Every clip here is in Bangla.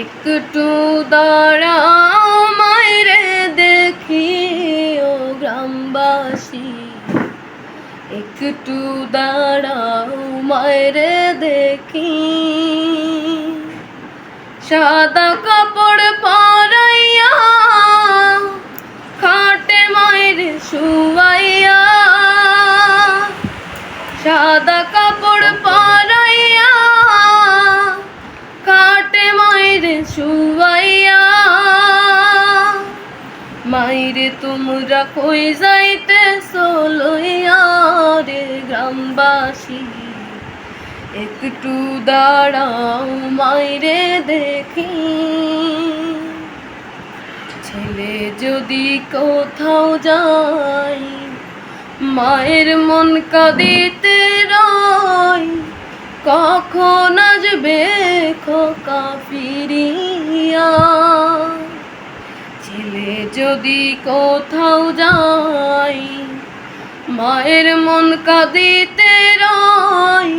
একটু দাঁড়াও মায়েরে দেখি ও গ্রামবাসী। একটু দাঁড়াও মায়েরে দেখি। সাদা কাপড় পরাইয়া খাটে মায়ের শুয়াইয়া, সাদা মাইরে তোমরা কই যাইতে রে গ্রামবাসী? একটু দাঁড়াও মাইরে দেখি। ছেলে যদি কোথাও যায়, মায়ের মন কাঁদিতে রয়, কখন আসবে খোকা ফিরিয়া? ছেলে যদি কোথাও যায় মায়ের মন কাঁদিতে রয়,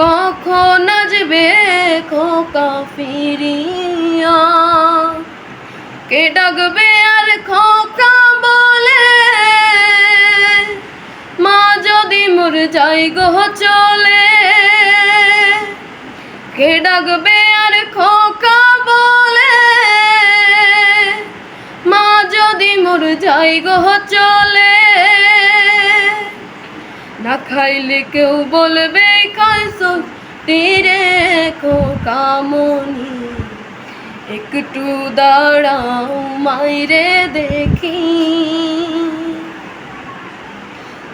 কখন আসবে খোকা ফিরিয়া? কে ডাকবে আর খোকা বলে? মা যদি মোর যাই গো চলে, কে ডাকবে আর খোকা বলে? যাই গো চলে। না খাইলে কেউ বলবে খাইছো তীরে কামনি। একটু দাঁড়াও মাইরে দেখি।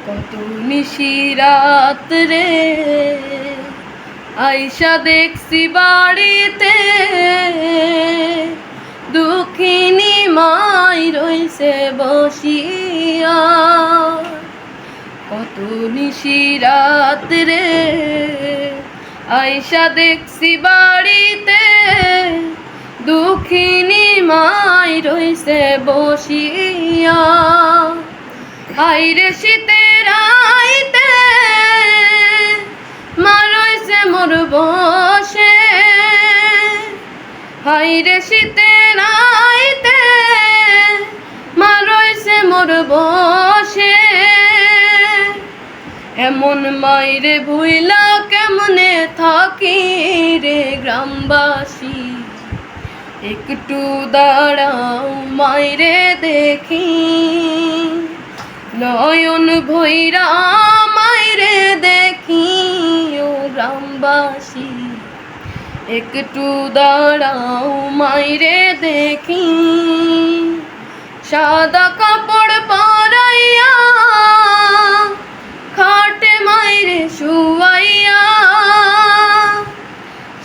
কত নিশি রাত রে আইসা দেখছি বাড়িতে। রইছে বসিয়া, কত নিশি রাত রে আইসা দেখছি বাড়িতে, দুঃখিনী মাই রইছে বসিয়া। হাইরে শীতের আইতে মা রইছে মোর বসে। হাইরে শীতের আইতে মোর বসে। এমন মাইরে ভুইলা কেমনে থাকি রে গ্রামবাসী? একটু দাঁড়াও মাইরে দেখি। নয়ন ভৈরা মাইরে দেখি ও গ্রামবাসী। একটু দাঁড়াও মাইরে দেখি। সাদা কাপড়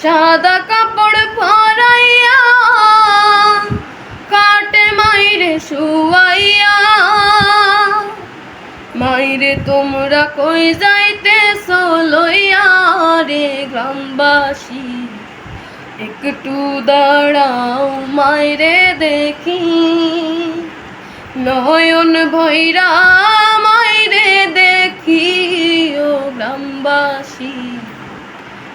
সাদা কাপড় পরাইয়া, কাটে মাইরে শুয়াইয়া। মাইরে তোমরা কই যাইতে লইয়া রে গ্রামবাসী? একটু দাঁড়াও মাইরে দেখি। নয়ন ভৈরা মাইরে দেখি ও গ্রামবাসী।